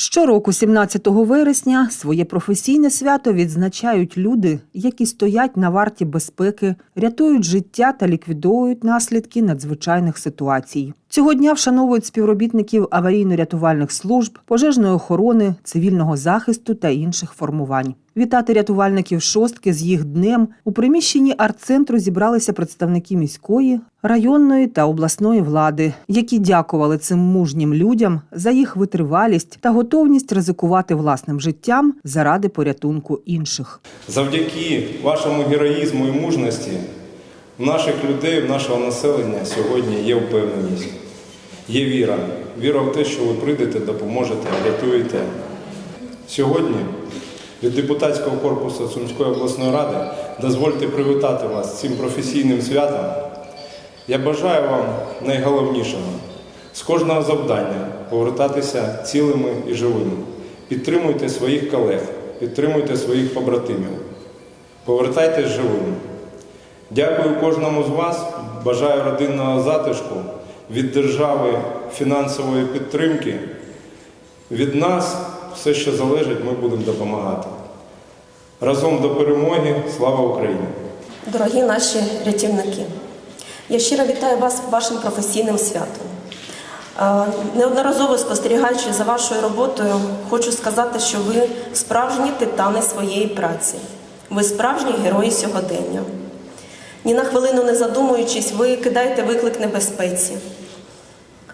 Щороку, 17 вересня, своє професійне свято відзначають люди, які стоять на варті безпеки, рятують життя та ліквідовують наслідки надзвичайних ситуацій. Цього дня вшановують співробітників аварійно-рятувальних служб, пожежної охорони, цивільного захисту та інших формувань. Вітати рятувальників шостки з їх днем у приміщенні арт-центру зібралися представники міської, районної та обласної влади, які дякували цим мужнім людям за їх витривалість та готовність ризикувати власним життям заради порятунку інших. Завдяки вашому героїзму і мужності в наших людей, в нашого населення сьогодні є впевненість, є віра. Віра в те, що ви прийдете, допоможете, рятуєте. Сьогодні від депутатського корпусу Сумської обласної ради дозвольте привітати вас цим професійним святом. Я бажаю вам найголовнішого з кожного завдання повертатися цілими і живими. Підтримуйте своїх колег, підтримуйте своїх побратимів. Повертайтесь живими. Дякую кожному з вас. Бажаю родинного затишку, від держави фінансової підтримки. Від нас все, що залежить, ми будемо допомагати. Разом до перемоги. Слава Україні! Дорогі наші рятівники, я щиро вітаю вас вашим професійним святом. Неодноразово спостерігаючи за вашою роботою, хочу сказати, що ви справжні титани своєї праці. Ви справжні герої сьогодення. Ні на хвилину не задумуючись, ви кидаєте виклик небезпеці.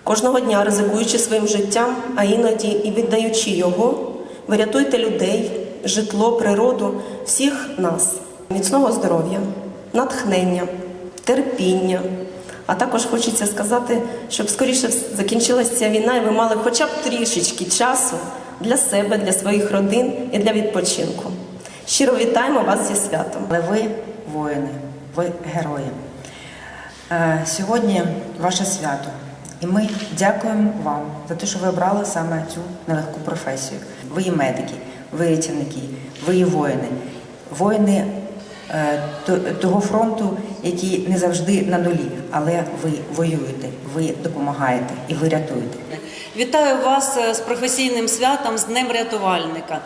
Кожного дня ризикуючи своїм життям, а іноді і віддаючи його, ви рятуєте людей, житло, природу, всіх нас, міцного здоров'я, натхнення, терпіння. А також хочеться сказати, щоб скоріше закінчилася ця війна, і ви мали хоча б трішечки часу для себе, для своїх родин і для відпочинку. Щиро вітаємо вас зі святом. Але ви воїни, ви герої. Е, Сьогодні ваше свято. І ми дякуємо вам за те, що ви обрали саме цю нелегку професію. Ви і медики, ви рятівники, ви і воїни. Воїни е, того фронту, які не завжди на нулі, але ви воюєте, ви допомагаєте і ви рятуєте. Вітаю вас е, з професійним святом, з Днем рятувальника.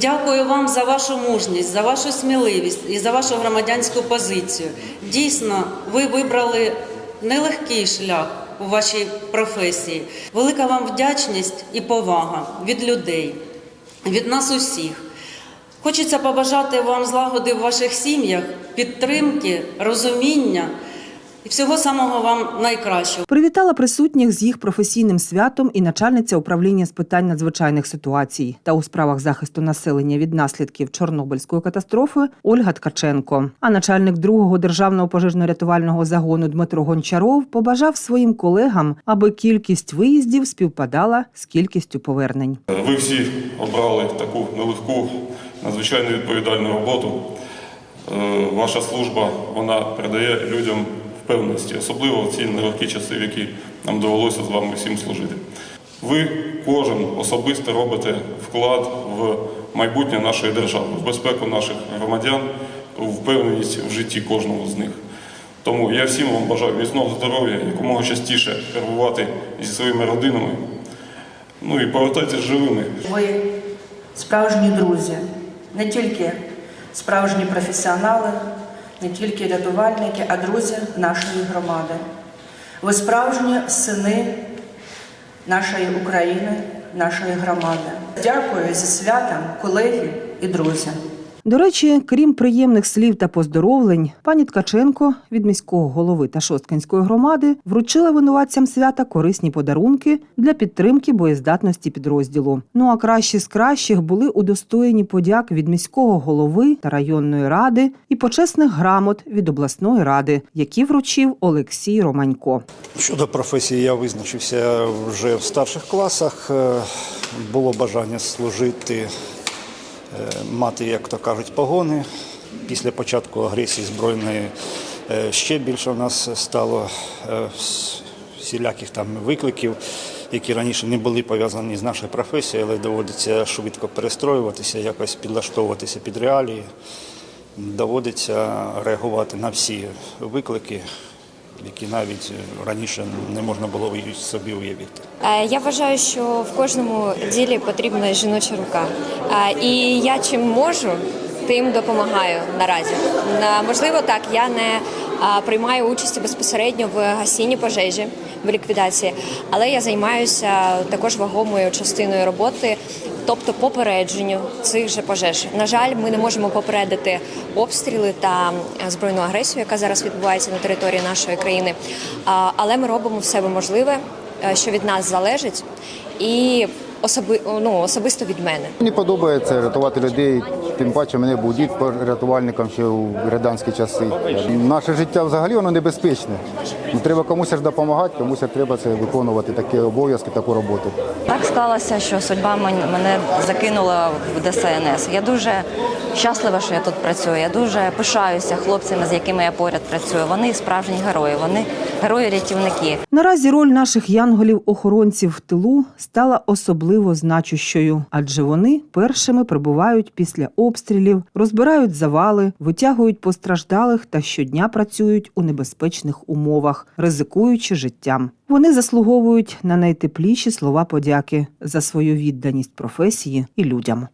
Дякую вам за вашу мужність, за вашу сміливість і за вашу громадянську позицію. Дійсно, ви вибрали нелегкий шлях у вашій професії. Велика вам вдячність і повага від людей, від нас усіх. Хочеться побажати вам злагоди в ваших сім'ях, підтримки, розуміння і всього самого вам найкращого. Привітала присутніх з їх професійним святом і начальниця управління з питань надзвичайних ситуацій та у справах захисту населення від наслідків Чорнобильської катастрофи Ольга Ткаченко. А начальник другого державного пожежно-рятувального загону Дмитро Гончаров побажав своїм колегам, аби кількість виїздів співпадала з кількістю повернень. Ви всі обрали таку нелегку, надзвичайно відповідальну роботу. Е, Ваша служба вона передає людям впевненості, особливо в ці нелегкі часи, в які нам довелося з вами всім служити. Ви кожен особисто робите вклад в майбутнє нашої держави, в безпеку наших громадян, у впевненість в житті кожного з них. Тому я всім вам бажаю міцного здоров'я, якомога частіше перебувати зі своїми родинами. Ну і повертайтеся живими. Ви справжні друзі, не тільки справжні професіонали, не тільки рятувальники, а друзі нашої громади. Ви справжні сини нашої України, нашої громади. Дякую зі святом, колеги і друзі. До речі, крім приємних слів та поздоровлень, пані Ткаченко від міського голови та Шосткинської громади вручила винуватцям свята корисні подарунки для підтримки боєздатності підрозділу. Ну а кращі з кращих були удостоєні подяк від міського голови та районної ради і почесних грамот від обласної ради, які вручив Олексій Романько. Щодо професії, я визначився вже в старших класах. Е, Було бажання служити, мати, як то кажуть, погони. Після початку агресії збройної е, ще більше в нас стало е, всіляких там викликів, які раніше не були пов'язані з нашою професією, але доводиться швидко перестроюватися, якось підлаштовуватися під реалії. Доводиться реагувати на всі виклики які навіть е, раніше не можна було собі уявити. Е, Я вважаю, що в кожному ділі потрібна жіноча рука. Е, І я чим можу, тим допомагаю наразі. Можливо, так, я не приймаю участі безпосередньо в гасінні пожежі, в ліквідації, але я займаюся також вагомою частиною роботи, тобто попередженню цих же пожеж. На жаль, ми не можемо попередити обстріли та збройну агресію, яка зараз відбувається на території нашої країни. Але ми робимо все можливе е, що від нас залежить, і особи, ну, особисто від мене. Мені подобається рятувати людей. Тим паче мене був дід рятувальником ще у радянські часи. Наше життя взагалі воно небезпечне. Ну, Треба комусь ж допомагати, комусь треба це виконувати такі обов'язки, таку роботу. Так склалося, що судьба мене закинула в ДСНС. Я дуже щаслива, що я тут працюю. Я дуже пишаюся хлопцями, з якими я поряд працюю. Вони справжні герої. Вони герої-рятівники. Наразі роль наших янголів-охоронців в тилу стала особливо значущою, адже вони першими прибувають після обстрілів, розбирають завали, витягують постраждалих та щодня працюють у небезпечних умовах, ризикуючи життям. Вони заслуговують на найтепліші слова подяки за свою відданість професії і людям.